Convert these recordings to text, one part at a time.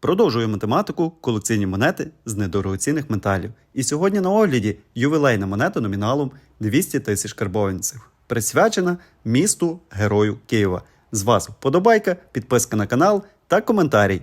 Продовжую математику, колекційні монети з недорогоцінних металів. І сьогодні на огляді ювілейна монета номіналом 200 тисяч карбованців, присвячена місту Герою Києва. З вас вподобайка, підписка на канал та коментарій.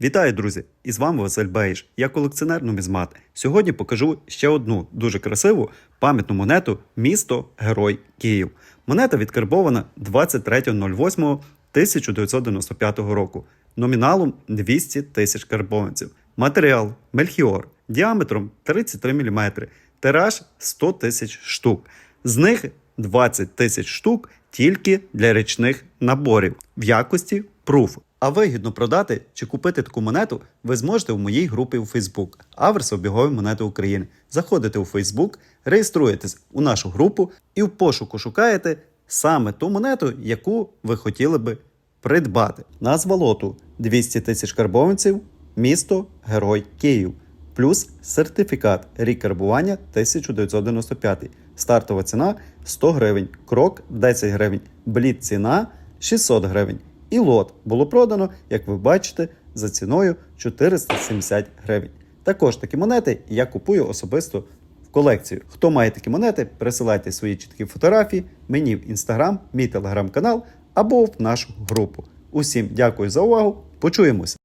Вітаю, друзі! І з вами Василь Бейш. Я колекціонер нумізмат. Сьогодні покажу ще одну дуже красиву пам'ятну монету місто Герой Київ. Монета відкарбована 23.08.1995 року номіналом 200 тисяч карбованців. Матеріал Мельхіор діаметром 33 мм, тираж 100 тисяч штук. З них 20 тисяч штук тільки для річних наборів в якості пруф. А вигідно продати чи купити таку монету ви зможете в моїй групі у Facebook Аверс обігові монети України. Заходите у Facebook, реєструєтесь у нашу групу і в пошуку шукаєте саме ту монету, яку ви хотіли би придбати. Назва лоту 200 тисяч карбованців, місто Герой Київ. Плюс сертифікат рік карбування 1995. Стартова ціна 100 гривень, крок 10 гривень, бліт ціна 600 гривень. І лот було продано, як ви бачите, за ціною 470 гривень. Також такі монети я купую особисто в колекцію. Хто має такі монети, присилайте свої чіткі фотографії мені в інстаграм, мій телеграм-канал або в нашу групу. Усім дякую за увагу. Почуємося!